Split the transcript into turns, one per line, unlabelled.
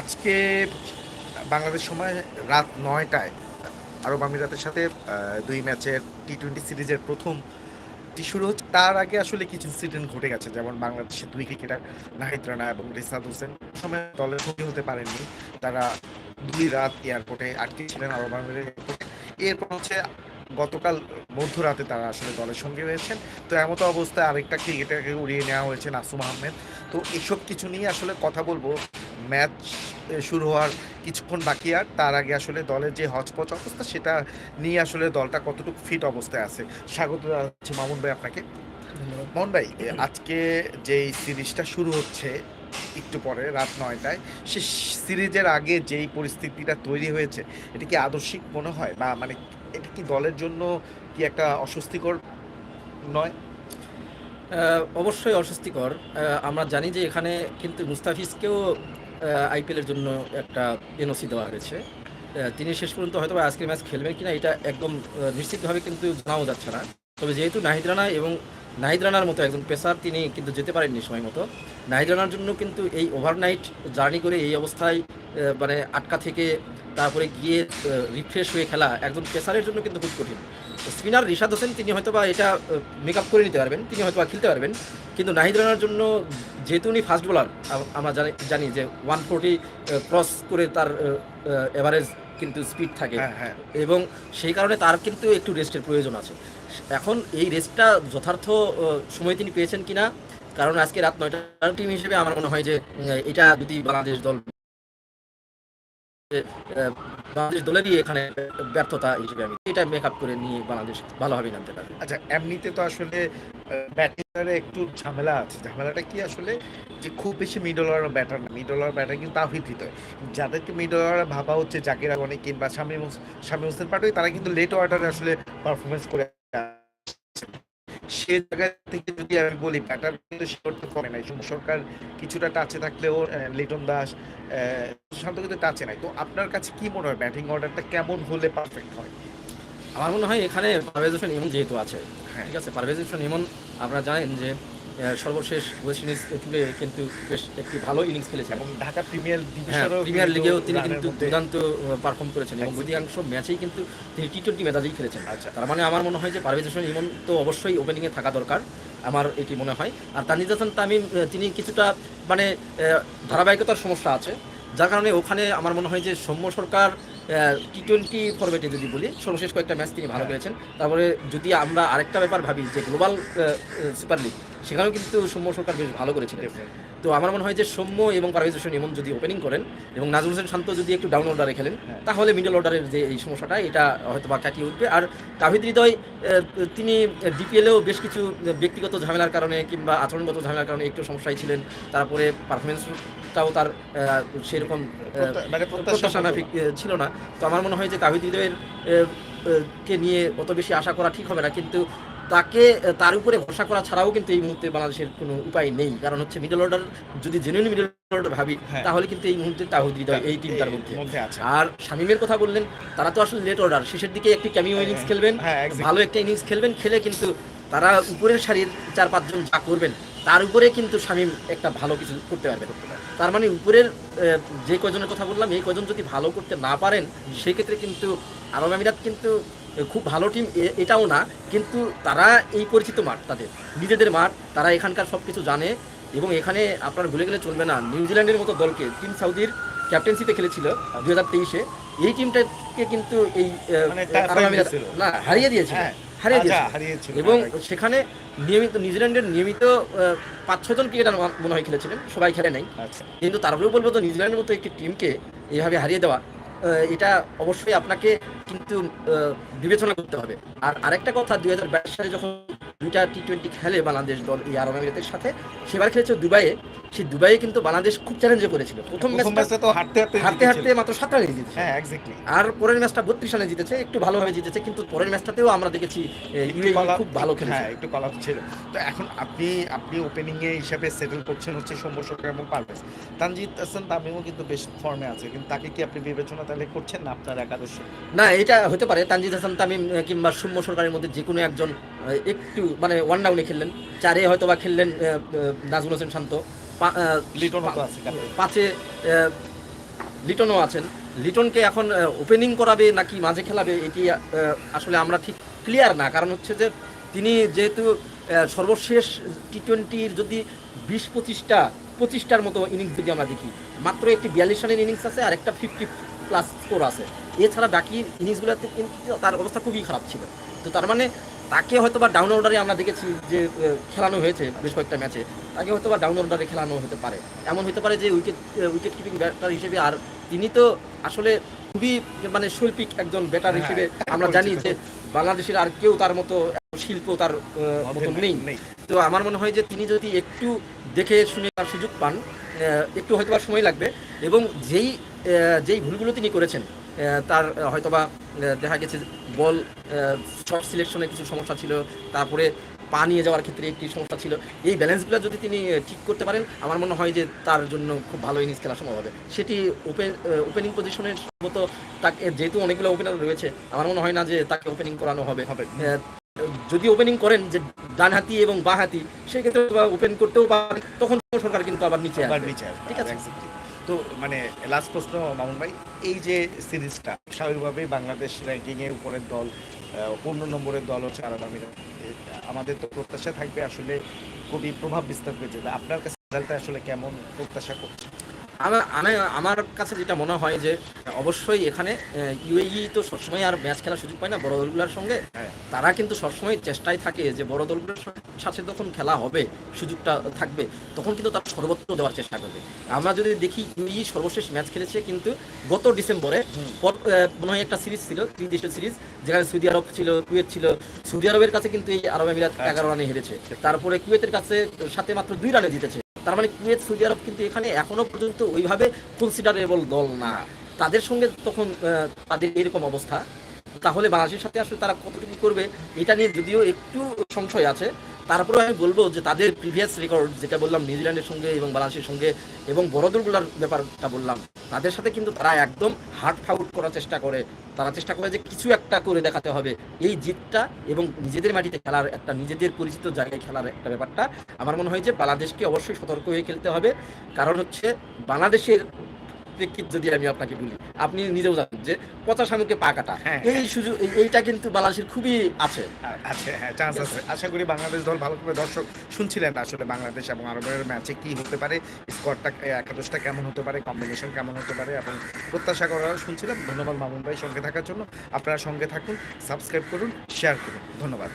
আজকে বাংলাদেশ সময় রাত নয়টায় আরব আমিরাতের সাথে দুই ম্যাচের টি টোয়েন্টি সিরিজের প্রথম টি শুরু হচ্ছে। তার আগে আসলে কিছু ইনসিডেন্ট ঘটে গেছে, যেমন বাংলাদেশের দুই ক্রিকেটার নাহিদ রানা এবং রিসাদ হোসেন সময় দলের সঙ্গী হতে পারেননি। তারা দুই রাত এয়ারপোর্টে আটকে ছিলেন আরব আমিরাতের এয়ারপোর্টে। এরপর হচ্ছে গতকাল মধ্যরাতে তারা আসলে দলের সঙ্গে রয়েছেন তো এমত অবস্থায় আরেকটা ক্রিকেটারকে উড়িয়ে নেওয়া হয়েছে নাসুম আহমেদ। তো এসব কিছু নিয়ে আসলে কথা বলব। ম্যাচ শুরু হওয়ার কিছুক্ষণ বাকি আর তার আগে আসলে দলের যে হচপচ অবস্থা সেটা নিয়ে আসলে দলটা কতটুকু ফিট অবস্থায় আছে। স্বাগত জানাচ্ছি মামুন ভাই আপনাকে। মামুন ভাই আজকে যেই সিরিজটা শুরু হচ্ছে একটু পরে রাত নয়টায় সে সিরিজের আগে যেই পরিস্থিতিটা তৈরি হয়েছে এটা কি আদর্শিক মনে হয়? বা মানে এটা কি দলের জন্য কি একটা অস্বস্তিকর নয়?
অবশ্যই অস্বস্তিকর। আমরা জানি যে এখানে কিন্তু মুস্তাফিজকেও আইপিএলের জন্য একটা এনওসি দেওয়া হয়েছে। তিনি শেষ পর্যন্ত হয়তো আজকের ম্যাচ খেলবেন কিনা এটা একদম নিশ্চিতভাবে কিন্তু জানাও যাচ্ছে না। তবে যেহেতু নাহিদ রানা এবং নাহিদ রানার মতো একজন পেসার তিনি কিন্তু যেতে পারেননি সময় মতো, নাহিদ রানার জন্য কিন্তু এই ওভারনাইট জার্নি করে এই অবস্থায় মানে আটকা থেকে তারপরে গিয়ে রিফ্রেশ হয়ে খেলা একজন পেসারের জন্য কিন্তু খুব কঠিন। স্পিনার রিশাদ হোসেন তিনি হয়তো বা এটা মেক আপ করে নিতে পারবেন তিনি হয়তো বা খেলতে পারবেন। কিন্তু নাহিদ রানার জন্য যেহেতু উনি ফাস্ট বোলার আমরা জানি জানি যে ওয়ান ফোরটি ক্রস করে তার এভারেজ কিন্তু স্পিড থাকে।
হ্যাঁ হ্যাঁ।
এবং সেই কারণে তার কিন্তু একটু রেস্টের প্রয়োজন আছে। এখন এই রেস্টটা যথার্থ সময় তিনি পেয়েছেন কিনা কারণ আজকে রাত নয়টার টিম হিসেবে আমার মনে হয় যে এটা যদি বাংলাদেশ দল বাংলাদেশ দলেরই এখানে ব্যর্থতা হিসেবে আমি এটা মেক আপ করে নিয়ে বাংলাদেশ ভালোভাবে নামতে পারবে।
আচ্ছা এমনিতে তো আসলে ব্যাটিংয়ে একটু ঝামেলা আছে। ঝামেলাটা কি আসলে যে খুব বেশি মিডল অর্ডার ব্যাটার না। মিডল অর্ডার ব্যাটার কিন্তু তাহিদ হৃদয় যাদেরকে মিডল অর্ডার ভাবা হচ্ছে, জাকির আগানি কিংবা শামীম শামীম হোসেন পাটোই, তারা কিন্তু লেট অর্ডারে আসলে পারফরমেন্স করে। সে জায়গা থেকে যদি আমি বলি ব্যাটার কিন্তু সে করতে পারে নাই। সোম সরকার কিছুটা টাচে থাকলেও লিটন দাস সুশান্ত শান্ত কিন্তু টাচে নাই। তো আপনার কাছে কি মনে হয়? ব্যাটিং অর্ডারটা কেমন হলে পারফেক্ট হয়?
আমার মনে হয় এখানে পারভেজ হোসেন ইমন যেহেতু আছে
হ্যাঁ।
ঠিক আছে? পারভেজ হোসেন ইমন আপনারা জানেন যে সর্বশেষ ওয়েস্ট ইন্ডিজ টুরে কিন্তু বেশ একটি ভালো ইনিংস খেলেছেন।
এবং ঢাকা প্রিমিয়ার
হ্যাঁ প্রিমিয়ার লিগেও তিনি কিন্তু দুর্দান্ত পারফর্ম করেছেন এবং. অধিকাংশ ম্যাচেই কিন্তু তিনি টি টোয়েন্টি মেজাজেই খেলেছেন।
আচ্ছা।
তার মানে আমার মনে হয় যে পারভেজ হোসেন ইমন তো অবশ্যই ওপেনিংয়ে থাকা দরকার আমার এটি মনে হয়। আর তানজিদ হাসান তামিম তিনি কিছুটা মানে ধারাবাহিকতার সমস্যা আছে। যার কারণে ওখানে আমার মনে হয় যে সৌম্য সরকার টি টোয়েন্টি ফরম্যাটে যদি বলি সর্বশেষ কয়েকটা ম্যাচ তিনি ভালো
হ্যাঁ।
খেলেছেন। তারপরে যদি আমরা আরেকটা ব্যাপার ভাবি যে গ্লোবাল সুপার লিগ সেখানেও কিন্তু সৌম্য সরকার বেশ ভালো করেছিলেন। তো আমার মনে হয় যে সৌম্য এবং পারভেজ হোসেন এমন যদি ওপেনিং করেন এবং নাজমুল হোসেন শান্ত যদি একটু ডাউন অর্ডারে খেলেন
হ্যাঁ।
তাহলে মিডল অর্ডারের যে এই সমস্যাটা এটা হয়তো বা কাটিয়ে উঠবে। আর তাহিদ হৃদয় তিনি ডিপিএলেও বেশ কিছু ব্যক্তিগত ঝামেলার কারণে কিংবা আচরণগত ঝামেলার কারণে একটু সমস্যায় ছিলেন। তারপরে পারফরমেন্সটাও তার সেরকম আহ,
প্রত্যা- প্রত্যাশা
প্রত্যাশা মাফিক আহ, ছিল না। তো আমার মনে হয় যে তাহিদ হৃদয়ের কে নিয়ে অত বেশি আশা করা ঠিক হবে না। কিন্তু তাকে তার উপরে ভরসা করা ছাড়াও কিন্তু এই মুহূর্তে বাংলাদেশের কোনো উপায় নেই। কারণ হচ্ছে মিডল অর্ডার যদি জেনুইন মিডল অর্ডার ভাবি
হ্যাঁ।
তাহলে কিন্তু এই মুহূর্তে তাহিদ হৃদয় এই টিমটার মধ্যে। আর শামিমের কথা বললেন তারা তো আসলে লেট অর্ডার শেষের দিকে একটি ক্যামিও ইনিংস খেলবেন
হ্যাঁ,
ভালো একটা ইনিংস খেলবেন খেলে কিন্তু তারা উপরের সারির চার পাঁচজন যা করবেন তার উপরে কিন্তু শামিম একটা ভালো কিছু করতে পারবে। তার মানে উপরের যে কজনের কথা বললাম এই কজন যদি ভালো করতে না পারেন সেক্ষেত্রে কিন্তু আরব আমিরাত কিন্তু খুব ভালো টিম এটাও না কিন্তু তারা এই পরিচিত মাঠ তাদের নিজেদের মাঠ তারা এখানকার সব কিছু জানে এবং এখানে আপনার ভুলে গেলে চলবে না নিউজিল্যান্ডের মতো দলকে টিম সাউদির ক্যাপ্টেন্সিতে খেলেছিল দুই হাজার তেইশে এই টিমটাকে কিন্তু এই
মানে।
না হারিয়ে দিয়েছিল
হ্যাঁ,
এবং সেখানে নিয়মিত নিউজিল্যান্ডের নিয়মিত পাঁচ ছজন ক্রিকেটার মনে হয় খেলেছিলেন সবাই খেলে নাই।
আচ্ছা।
কিন্তু তারপরেও বলব তো নিউজিল্যান্ডের মতো একটি টিমকে এইভাবে হারিয়ে দেওয়া এটা অবশ্যই আপনাকে কিন্তু বিবেচনা করতে হবে। আর আরেকটা কথা, দুই হাজার বাইশ সালে যখন দুইটা টি টোয়েন্টি খেলে বাংলাদেশ দল এই আরব আমিরাতের সাথে, সেবার খেলেছে দুবাইয়ে। সেই দুবাইয়ে কিন্তু বাংলাদেশ খুব চ্যালেঞ্জে করেছিল প্রথম ম্যাচটা
তো হাঁটতে হাঁটতে
হারতে হারতে মাত্র সাত রানে জিতেছে।
হ্যাঁ এক্স্যাক্টলি
আর পরের ম্যাচটা বত্রিশ রানে জিতেছে একটু ভালোভাবে জিতেছে কিন্তু পরের ম্যাচটাতেও আমরা দেখেছি খুব ভালো খেলেছে।
হ্যাঁ একটু কলাপ ছিল। তো এখন আপনি আপনি ওপেনিং এ হিসাবে সেটেল করছেন হচ্ছে সৌম্য সরকার এবং পারভেজ। তানজিদ হাসান তামিমও কিন্তু বেশ ফর্মে আছে কিন্তু তাকে কি আপনি বিবেচনা তাহলে করছেন না আপনার একাদশ?
না এটা হতে পারে। তানজিদ হাসান তামিম কিংবা সৌম্য সরকারের মধ্যে যে কোনো একজন একটু মানে ওয়ান ডাউনে খেললেন। চারে হয়তো বা খেললেন নাজমুল হোসেন শান্ত। পাঁচে লিটনও আছেন। লিটনকে এখন ওপেনিং করাবে নাকি মাঝে খেলাবে এটি আসলে আমরা ঠিক ক্লিয়ার না। কারণ হচ্ছে যে তিনি যেহেতু সর্বশেষ টি টোয়েন্টির যদি বিশ পঁচিশটা পঁচিশটার মতো ইনিংস যদি আমরা দেখি মাত্র একটি বিয়াল্লিশ রানের ইনিংস আছে আর একটা ফিফটি প্লাস স্কোর আছে। এছাড়া বাকি ইনিংসগুলোতে কিন্তু তার অবস্থা খুবই খারাপ ছিল। তো তার মানে তাকে হয়তো বা ডাউন অর্ডারে আমরা দেখেছি যে খেলানো হয়েছে বেশ কয়েকটা ম্যাচে তাকে হয়তো বা ডাউন অর্ডারে খেলানো হতে পারে। এমন হতে পারে যে উইকেট উইকেট কিপিং ব্যাটার হিসেবে আর তিনি তো আসলে খুবই মানে শৈল্পিক একজন ব্যাটার হিসেবে
হ্যাঁ,
আমরা জানি যে বাংলাদেশের আর কেউ তার মতো এত শিল্প তার মতো নেই। তো আমার মনে হয় যে তিনি যদি একটু দেখে শুনে তার সুযোগ পান একটু হয়তোবা সময় লাগবে। এবং যেই যেই ভুলগুলো তিনি করেছেন তার হয়তোবা দেখা গেছে বল শর্ট সিলেকশনে কিছু সমস্যা ছিল তারপরে পা নিয়ে যাওয়ার ক্ষেত্রে একটি সমস্যা ছিল। এই ব্যালেন্সগুলো যদি তিনি ঠিক করতে পারেন আমার মনে হয় যে তার জন্য খুব ভালো ইনিংস খেলা সম্ভব হবে। সেটি ওপেন ওপেনিং পজিশনের সম্ভবত তাকে যেহেতু অনেকগুলো ওপেনার রয়েছে আমার মনে হয় না যে তাকে ওপেনিং করানো হবে। যদি ওপেনিং করেন যে ডানহাতি এবং বাঁহাতি সেক্ষেত্রে ওপেন করতেও পারেন তখন সরকার কিন্তু আবার নিচে
আবার নিচে
ঠিক আছে।
তো মানে লাস্ট প্রশ্ন, মামুন ভাই, এই যে সিরিজটা, স্বাভাবিকভাবেই বাংলাদেশ র্যাঙ্কিং এর উপরের দল পনেরো নম্বরের দল হচ্ছে আরব আমাদের তো প্রত্যাশা থাকবে আসলে খুবই প্রভাব বিস্তার করেছে। আপনার কাছে আসলে কেমন প্রত্যাশা করছে
আমার আমি আমার কাছে যেটা মনে হয় যে অবশ্যই এখানে ইউএই তো সবসময় আর ম্যাচ খেলার সুযোগ পায় না বড় দলগুলোর সঙ্গে।
হ্যাঁ।
তারা কিন্তু সবসময় চেষ্টায় থাকে যে বড় দলগুলোর সাথে যখন খেলা হবে সুযোগটা থাকবে তখন কিন্তু তার সর্বোচ্চ দেওয়ার চেষ্টা করবে। আমরা যদি দেখি ইউএই সর্বশেষ ম্যাচ খেলেছে কিন্তু গত ডিসেম্বরে মনে হয় একটা সিরিজ ছিল তিন দেশের সিরিজ যেখানে সৌদি আরব ছিল কুয়েত ছিল। সৌদি আরবের কাছে কিন্তু এই আরব আমিরাত
আচ্ছা।
এগারো রানে হেরেছে। তারপরে কুয়েতের কাছে সাথে মাত্র দুই রানে জিতেছে। তার মানে কুয়েত, সৌদি আরব কিন্তু এখানে এখনও পর্যন্ত ওইভাবে কনসিডারেবল দল না। তাদের সঙ্গে তখন তাদের এরকম অবস্থা। তাহলে বাংলাদেশের সাথে আসলে তারা কতটুকু করবে, এটা নিয়ে যদিও একটু সংশয় আছে তারপরে আমি বলব যে তাদের প্রিভিয়াস রেকর্ড যেটা বললাম, নিউজিল্যান্ডের সঙ্গে এবং বাংলাদেশের সঙ্গে এবং বড় ব্যাপারটা বললাম, তাদের সাথে কিন্তু তারা একদম হার্ট ফাউট করার চেষ্টা করে। তারা চেষ্টা করে যে কিছু একটা করে দেখাতে হবে। এই জিতটা এবং নিজেদের মাটিতে খেলার একটা, নিজেদের পরিচিত জায়গায় খেলার একটা ব্যাপারটা। আমার মনে হয় যে বাংলাদেশকে অবশ্যই সতর্ক হয়ে খেলতে হবে। কারণ হচ্ছে বাংলাদেশের প্রেক্ষিত যদি আমি আপনাকে বলি আপনি নিজেও জানেন যে পচা শামুকে পা কাটা
হ্যাঁ।
এই সুযোগ এই- এইটা কিন্তু বাংলাদেশের খুবই আছে।
আছে হ্যাঁ চান্স আছে? আশা করি বাংলাদেশ দল ভালো করে দর্শক শুনছিলেন আসলে বাংলাদেশ এবং আরবের ম্যাচে কি হতে পারে স্কোরটা একাদশটা কেমন হতে পারে কম্বিনেশন কেমন হতে পারে এবং প্রত্যাশা করা শুনছিলাম। ধন্যবাদ মামুন ভাই সঙ্গে থাকার জন্য। আপনারা সঙ্গে থাকুন সাবস্ক্রাইব করুন শেয়ার করুন। ধন্যবাদ।